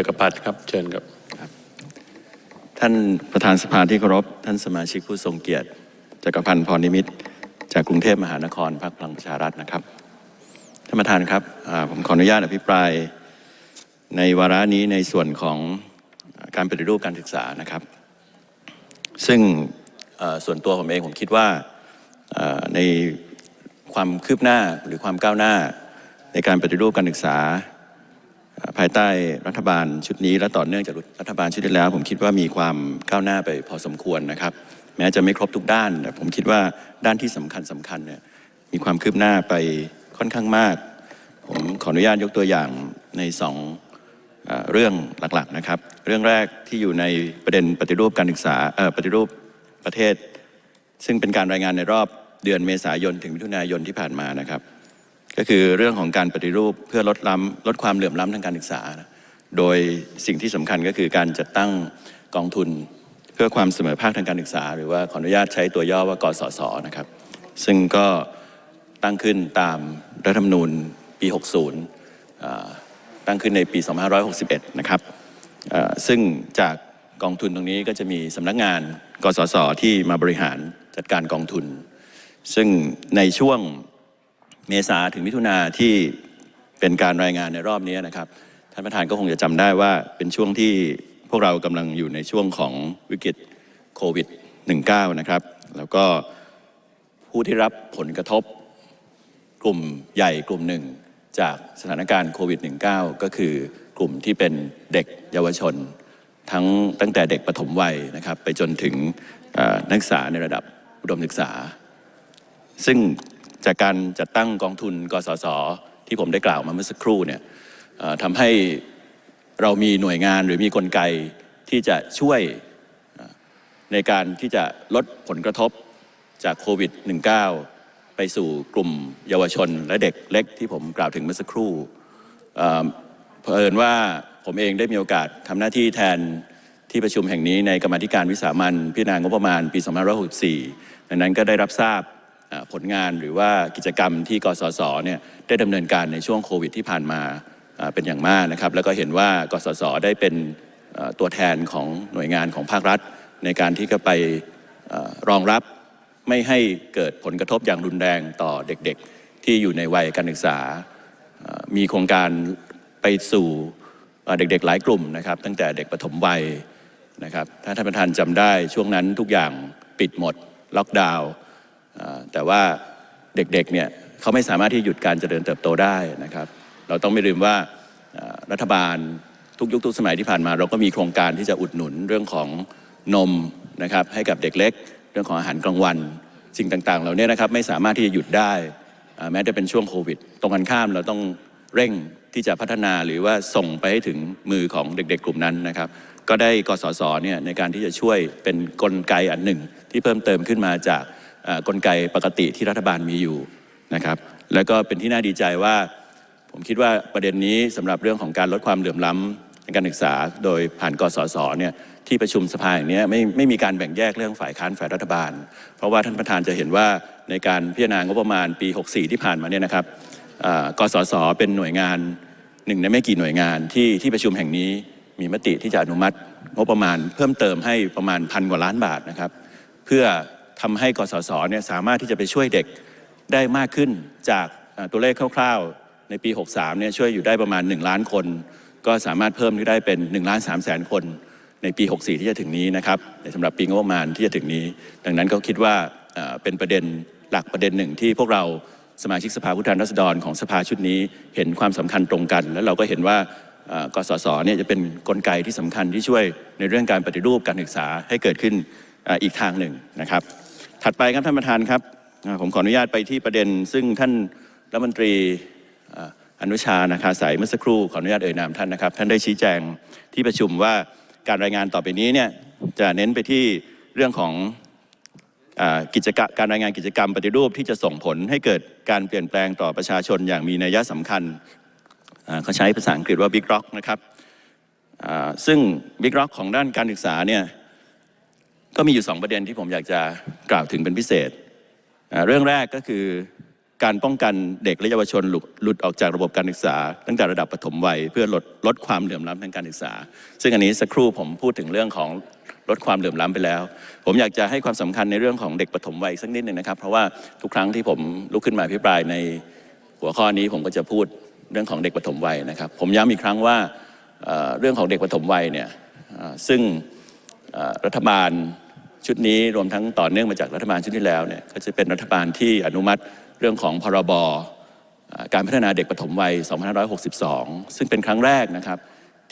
จักรพัฒน์ครับ เชิญครับ ท่านประธานสภาที่เคารพ ท่านสมาชิกผู้ทรงเกียรติ จักรพันธ์พรนิมิตรจากกรุงเทพมหานครพรรคพลังประชารัฐนะครับ ท่านประธานครับผมขออนุญาตอภิปรายในวาระนี้ในส่วนของการปฏิรูปการศึกษานะครับ ซึ่งส่วนตัวผมเองผมคิดว่าในความคืบหน้าหรือความก้าวหน้าในการปฏิรูปการศึกษา ภายใต้รัฐบาลชุดนี้และต่อเนื่องจากรัฐบาลชุดที่แล้ว ผมคิดว่ามีความก้าวหน้าไปพอสมควรนะครับ แม้จะไม่ครบทุกด้านแต่ผมคิดว่าด้านที่สำคัญสำคัญเนี่ยมีความคืบหน้าไปค่อนข้างมาก ผมขออนุญาตยกตัวอย่างในสองเรื่องหลักๆนะครับ เรื่องแรกที่อยู่ในประเด็นปฏิรูปการศึกษาปฏิรูปประเทศ ซึ่งเป็นการรายงานในรอบเดือนเมษายนถึงมิถุนายนที่ผ่านมานะครับ ก็คือเรื่องของการปฏิรูปเพื่อลดล้ำลดความเหลื่อมล้ำทางการศึกษา โดยสิ่งที่สำคัญก็คือการจัดตั้งกองทุนเพื่อความเสมอภาคทางการศึกษา หรือว่าขออนุญาตใช้ตัวย่อว่ากสศนะครับ ซึ่งก็ตั้งขึ้นตามรัฐธรรมนูญปี 60 ตั้งขึ้นในปี 2561 นะครับซึ่งจากกองทุนตรงนี้ก็จะมีสำนักงาน กสศที่มาบริหารจัดการกองทุน ซึ่งในช่วง เมษาถึงมิถุนาที่เป็นการรายงานในรอบนี้นะครับ ท่านประธานก็คงจะจำได้ว่าเป็นช่วงที่พวกเรากำลังอยู่ในช่วงของวิกฤตโควิด -19 นะครับ แล้วก็ผู้ที่รับผลกระทบกลุ่มใหญ่กลุ่มหนึ่งจากสถานการณ์โควิด -19 ก็คือกลุ่มที่เป็นเด็กเยาวชน ทั้งตั้งแต่เด็กปฐมวัยนะครับ ไปจนถึงนักศึกษาในระดับอุดมศึกษา ซึ่ง จากการจัดตั้งกองทุนกสศที่ผมได้กล่าวมาเมื่อสักครู่เนี่ยทำให้เรามีหน่วยงานหรือมีกลไกที่จะช่วยในการที่จะลดผลกระทบจากโควิด -19 ไปสู่กลุ่มเยาวชนและเด็กเล็กที่ผมกล่าวถึงเมื่อสักครู่เผอิญว่าผมเองได้มีโอกาสทำหน้าที่แทนที่ประชุมแห่งนี้ในกรรมธิการวิสามันพิจารณางบประมาณปี 2564ดังนั้นก็ได้รับทราบ ผลงานหรือว่ากิจกรรมที่กสศเนี่ยได้ดำเนินการในช่วงโควิดที่ผ่านมาเป็นอย่างมากนะครับ แล้วก็เห็นว่ากสศได้เป็นตัวแทนของหน่วยงานของภาครัฐ ในการที่จะไปอรองรับไม่ให้เกิดผลกระทบอย่างรุนแรงต่อเด็กๆ ที่อยู่ในวัยการศึกษา มีโครงการไปสู่เด็กๆ หลายกลุ่มนะครับ ตั้งแต่เด็กปฐมวัยนะครับถ้าท่านประธานจำได้ช่วงนั้นทุกอย่างปิดหมดล็อกดาวน์ แต่ว่าเด็กๆเนี่ยเขาไม่สามารถที่หยุดการเจริญเติบโตได้นะครับ เราต้องไม่ลืมว่ารัฐบาลทุกยุคทุกสมัยที่ผ่านมา เราก็มีโครงการที่จะอุดหนุนเรื่องของนมนะครับให้กับเด็กเล็ก เรื่องของอาหารกลางวันสิ่งต่างๆ เหล่านี้นะครับไม่สามารถที่จะหยุดได้แม้จะเป็นช่วงโควิด ตรงกันข้ามเราต้องเร่งที่จะพัฒนาหรือว่าส่งไปให้ถึงมือของเด็กๆ กลุ่มนั้นนะครับ ก็ได้กสศเนี่ยในการที่จะช่วยเป็นกลไกอันหนึ่งที่เพิ่มเติมขึ้นมาจาก กลไกปกติที่รัฐบาลมีอยู่นะครับ แล้วก็เป็นที่น่าดีใจว่า ผมคิดว่าประเด็นนี้สำหรับเรื่องของการลดความเหลื่อมล้ำในการศึกษา โดยผ่านกสศเนี่ยที่ประชุมสภาอย่างเนี้ยไม่ไม่มีการแบ่งแยกเรื่องฝ่ายค้านฝ่ายรัฐบาล เพราะว่าท่านประธานจะเห็นว่าในการพิจารณางบประมาณปี 64 ที่ผ่านมาเนี่ยนะครับกสศเป็นหน่วยงานหนึ่งในไม่กี่หน่วยงานที่ที่ประชุมแห่งนี้มีมติที่จะอนุมัติงบประมาณเพิ่มเติมให้ประมาณพันกว่าล้านบาทนะครับ เพื่อ ทำให้กสศเนี่ยสามารถที่จะไปช่วยเด็กได้มากขึ้นจากตัวเลขคร่าวๆ ในปี 63เนี่ยช่วยอยู่ได้ประมาณ 1 ล้านคน ก็สามารถเพิ่มได้เป็น1ล้าน3แสนคน ในปี 64 ที่จะถึงนี้นะครับในสำหรับปีงบประมาณที่จะถึงนี้ ดังนั้นก็คิดว่าเป็นประเด็นหลักประเด็นหนึ่งที่พวกเราสมาชิกสภาผู้แทนราษฎรของสภาชุดนี้เห็นความสำคัญตรงกัน แล้วเราก็เห็นว่ากสศเนี่ยจะเป็นกลไกที่สำคัญที่ช่วยในเรื่องการปฏิรูปการศึกษาให้เกิดขึ้นอีกทางหนึ่งนะครับ ถัดไปครับท่านประธานครับผมขออนุญาตไปที่ประเด็น ซึ่งท่านรัฐมนตรีอนุชานาคาสายเมื่อสักครู่ขออนุญาตเอ่ยนามท่านนะครับ ท่านได้ชี้แจงที่ประชุมว่าการรายงานต่อไปนี้เนี่ยจะเน้นไปที่เรื่องของอกิจกรรมการรายงานกิจกรรมปฏิรูปที่จะส่งผลให้เกิดการเปลี่ยนแปลงต่อประชาชนอย่างมีนัยสำคัญเขาใช้ภาษาอังกฤษว่า Big Rock นะครับซึ่ง Big Rock ของด้านการศึกษาเนี่ย ก็มีอยู่ 2 ประเด็นที่ผมอยากจะกล่าวถึงเป็นพิเศษ เรื่องแรกก็คือการป้องกันเด็กและเยาวชนหลุดหลุดออกจากระบบการศึกษา ตั้งแต่ระดับปฐมวัยเพื่อลดลดความเหลื่อมล้ำทางการศึกษา ซึ่งอันนี้สักครู่ผมพูดถึงเรื่องของลดความเหลื่อมล้ำไปแล้ว ผมอยากจะให้ความสำคัญในเรื่องของเด็กปฐมวัยสักนิดหนึ่งนะครับ เพราะว่าทุกครั้งที่ผมลุกขึ้นมาอภิปรายในหัวข้อนี้ผมก็จะพูดเรื่องของเด็กปฐมวัยนะครับ ผมย้ำอีกครั้งว่าเรื่องของเด็กปฐมวัยเนี่ยซึ่งรัฐบาล ชุดนี้รวมทั้งต่อเนื่องมาจากรัฐบาลชุดที่แล้วเนี่ยก็จะเป็นรัฐบาลที่อนุมัติเรื่องของพรบการพัฒนาเด็กปฐมวัย 2562 ซึ่งเป็นครั้งแรกนะครับ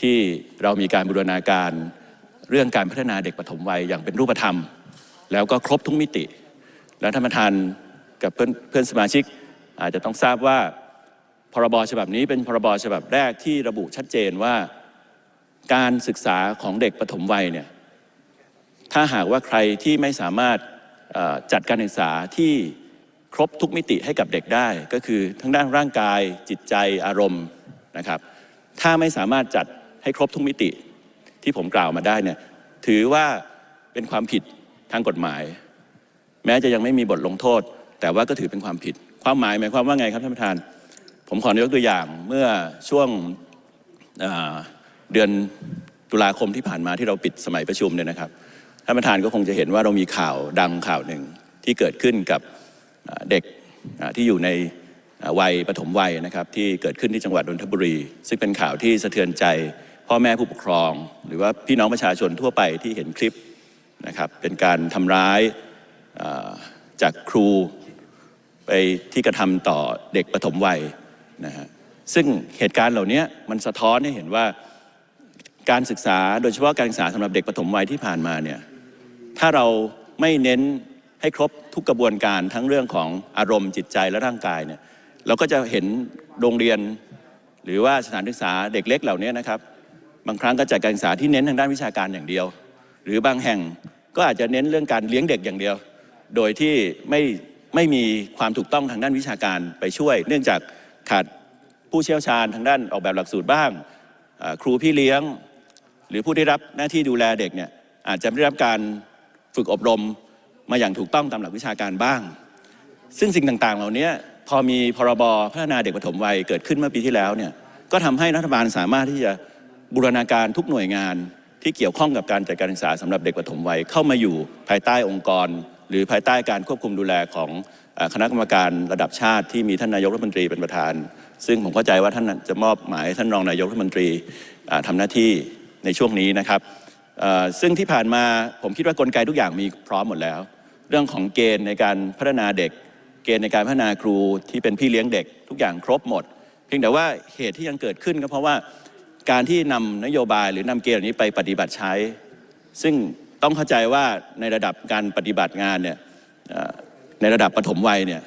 ที่เรามีการบูรณาการเรื่องการพัฒนาเด็กปฐมวัยอย่างเป็นรูปธรรม แล้วก็ครบทุกมิติ และท่านประธานกับเพื่อนเพื่อนสมาชิก อาจจะต้องทราบว่าพรบฉบับนี้เป็นพรบฉบับแรกที่ระบุชัดเจนว่า การศึกษาของเด็กปฐมวัยเนี่ย ถ้าหากว่าใครที่ไม่สามารถจัดการศึกษาที่ครบทุกมิติให้กับเด็กได้ ก็คือทั้งด้านร่างกายจิตใจอารมณ์นะครับ ถ้าไม่สามารถจัดให้ครบทุกมิติที่ผมกล่าวมาได้เนี่ยถือว่าเป็นความผิดทางกฎหมาย แม้จะยังไม่มีบทลงโทษ แต่ว่าก็ถือเป็นความผิด ความหมายหมายความว่าไงครับท่านประธาน ผมขอยกตัวอย่างเมื่อช่วงเเดือนตุลาคมที่ผ่านมาที่เราปิดสมัยประชุมเนี่ยนะครับ ท่านประธานก็คงจะเห็นว่าเรามีข่าวดังข่าวหนึ่งที่เกิดขึ้นกับเด็กที่อยู่ในวัยปฐมวัยนะครับที่เกิดขึ้นที่จังหวัดนนทบุรี ซึ่งเป็นข่าวที่สะเทือนใจพ่อแม่ผู้ปกครอง หรือว่าพี่น้องประชาชนทั่วไปที่เห็นคลิปนะครับเป็นการทำร้ายจากครูไปที่กระทำต่อเด็กปฐมวัยนะฮะซึ่งเหตุการณ์เหล่านี้มันสะท้อนให้เห็นว่าการศึกษาโดยเฉพาะการศึกษาสำหรับเด็กปฐมวัยที่ผ่านมาเนี่ย ถ้าเราไม่เน้นให้ครบทุกกระบวนการทั้งเรื่องของอารมณ์จิตใจและร่างกายเนี่ยเราก็จะเห็นโรงเรียน หรือว่าสถานศึกษาเด็กเล็กเหล่านี้นะครับ บางครั้งก็จัดการศึกษาที่เน้นทางด้านวิชาการอย่างเดียว หรือบางแห่งก็อาจจะเน้นเรื่องการเลี้ยงเด็กอย่างเดียว โดยที่ไม่ไม่มีความถูกต้องทางด้านวิชาการไปช่วย เนื่องจากขาดผู้เชี่ยวชาญทางด้านออกแบบหลักสูตรบ้างครูพี่เลี้ยง หรือผู้ได้รับหน้าที่ดูแลเด็กเนี่ยอาจจะไม่ได้รับการ ฝึกอบรมมาอย่างถูกต้องตามหลักวิชาการบ้าง ซึ่งสิ่งต่างๆ เหล่านี้พอมีพรบพัฒนาเด็กปฐมวัยเกิดขึ้นเมื่อปีที่แล้วเนี่ยก็ทำให้รัฐบาลสามารถที่จะบูรณาการทุกหน่วยงานที่เกี่ยวข้องกับการจัดการศึกษาสำหรับเด็กปฐมวัยเข้ามาอยู่ภายใต้องค์กร หรือภายใต้การควบคุมดูแลของคณะกรรมการระดับชาติที่มีท่านนายกรัฐมนตรีเป็นประธาน ซึ่งผมเข้าใจว่าท่านจะมอบหมายท่านรองนายกรัฐมนตรีอ่าทำหน้าที่ในช่วงนี้นะครับ ซึ่งที่ผ่านมาผมคิดว่ากลไกทุกอย่างมีพร้อมหมดแล้ว เรื่องของเกณฑ์ในการพัฒนาเด็ก เกณฑ์ในการพัฒนาครูที่เป็นพี่เลี้ยงเด็ก ทุกอย่างครบหมด เพียงแต่ว่าเหตุที่ยังเกิดขึ้นก็เพราะว่าการที่นำนโยบายหรือนำเกณฑ์เหล่านี้ไปปฏิบัติใช้ ซึ่งต้องเข้าใจว่าในระดับการปฏิบัติงานเนี่ยในระดับปฐมวัยเนี่ย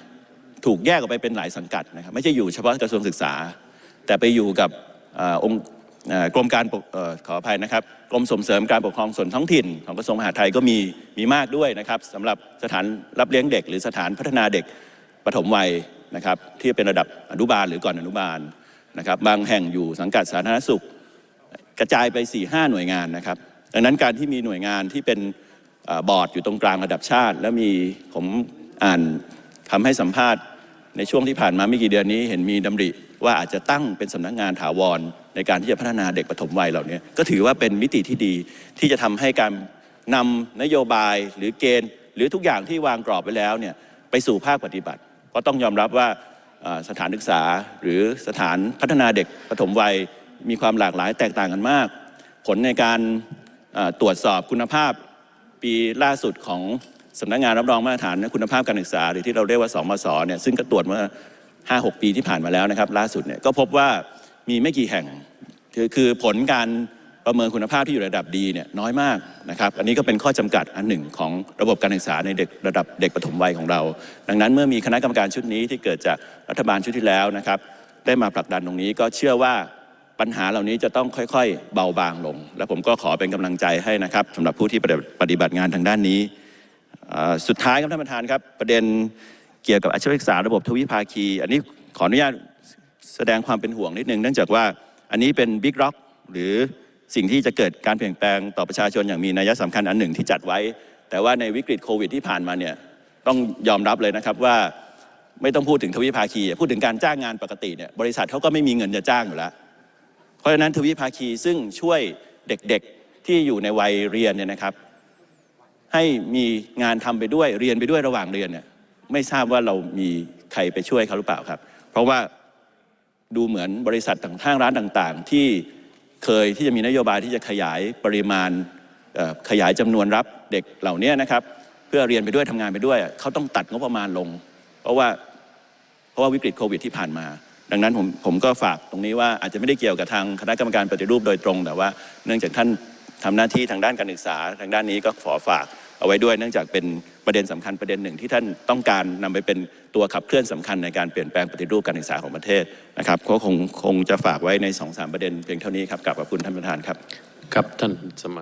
ถูกแยกออกไปเป็นหลายสังกัดนะครับไม่ใช่อยู่เฉพาะกระทรวงศึกษา แต่ไปอยู่กับอองค์ กรมการออขออภัยนะครับกรมส่งเสริมการปกครองส่วนท้องถิ่น ของกระทรวงมหาดไทยก็มีมีมากด้วยนะครับสำหรับสถานรับเลี้ยงเด็ก หรือสถานพัฒนาเด็กปฐมวัยนะครับที่เป็นระดับอนุบาลหรือก่อนอนุบาลนะครับบางแห่งอยู่สังกัดสาธารณสุข กระจายไป4ี่ห้าหน่วยงานนะครับดังนั้นการที่มีหน่วยงานที่เป็นอบอร์ดอยู่ตรงกลางระดับชาติ แล้วมีผมอ่านคำให้สัมภาษณ์ในช่วงที่ผ่านมาไม่กี่เดือนนี้เห็นมีดำริ ว่าอาจจะตั้งเป็นสำนักงานถาวร ในการที่จะพัฒนาเด็กปฐมวัยเหล่านี้ก็ถือว่าเป็นมิติที่ดีที่จะทำให้การนำนโยบายหรือเกณฑ์ หรือทุกอย่างที่วางกรอบไว้แล้วเนี่ยไปสู่ภาคปฏิบัติเพราะต้องยอมรับว่าสถานศึกษาหรือสถานพัฒนาเด็กปฐมวัยมีความหลากหลายแตกต่างกันมาก ผลในการตรวจสอบคุณภาพปีล่าสุดของสำนักงานรับรองมาตรฐานคุณภาพการศึกษา หรือที่เราเรียกว่าสมศเนี่ยซึ่งก็ตรวจเมื่อ 5-6 ปีที่ผ่านมาแล้วนะครับ ล่าสุดเนี่ยก็พบว่ามีไม่กี่แห่งคือคือผลการประเมินคุณภาพที่อยู่ระดับดีเนี่ยน้อยมากนะครับอันนี้ก็เป็นข้อจำกัดอันหนึ่งของระบบการศึกษาในเด็กระดับเด็กปฐมวัยของเรา ดังนั้นเมื่อมีคณะกรรมการชุดนี้ที่เกิดจากรัฐบาลชุดที่แล้วนะครับ ได้มาผลักดันตรงนี้ก็เชื่อว่าปัญหาเหล่านี้จะต้องค่อยๆ เบาบางลง และผมก็ขอเป็นกำลังใจให้นะครับสำหรับผู้ที่ปฏิบัติงานทางด้านนี้ สุดท้ายครับท่านประธานครับประเด็น เกี่ยวกับอาชีวศึกษาระบบทวิภาคี อันนี้ขออนุญาตแสดงความเป็นห่วงนิดนึงเนื่องจากว่าอันนี้เป็นบิ๊กร็อกหรือสิ่งที่จะเกิดการเปลี่ยนแปลงต่อประชาชนอย่างมีนัยสำคัญอันหนึ่งที่จัดไว้ แต่ว่าในวิกฤตโควิดที่ผ่านมาเนี่ยต้องยอมรับเลยนะครับว่าไม่ต้องพูดถึงทวิภาคี พูดถึงการจ้างงานปกติเนี่ยบริษัทเขาก็ไม่มีเงินจะจ้างอยู่แล้ว เพราะฉะนั้นทวิภาคีซึ่งช่วยเด็กๆที่อยู่ในวัยเรียนเนี่ยนะครับ ให้มีงานทำไปด้วยเรียนไปด้วยระหว่างเรียนเนี่ย ไม่ทราบว่าเรามีใครไปช่วยเขาหรือเปล่าครับ เพราะว่าดูเหมือนบริษัทต่างห้างร้านต่างๆ ที่เคยที่จะมีนโยบายที่จะขยายปริมาณขยายจำนวนรับเด็กเหล่านี้นะครับ เพื่อเรียนไปด้วยทำงานไปด้วย เขาต้องตัดงบประมาณลง เพราะว่าเพราะว่าวิกฤตโควิดที่ผ่านมา ดังนั้นผมผมก็ฝากตรงนี้ว่าอาจจะไม่ได้เกี่ยวกับทางคณะกรรมการปฏิรูปโดยตรง แต่ว่าเนื่องจากท่านทำหน้าที่ทางด้านการศึกษา ทางด้านนี้ก็ขอฝากเอาไว้ด้วย เนื่องจากเป็น ประเด็นสำคัญประเด็นหนึ่งที่ท่านต้องการนำไปเป็นตัวขับเคลื่อนสำคัญในการเปลี่ยนแปลงปฏิรูปการศึกษาของประเทศนะครับก็คงคงจะฝากไว้ในสองสามประเด็นเพียงเท่านี้ครับกลับขอบคุณท่านประธานครับครับท่านสมา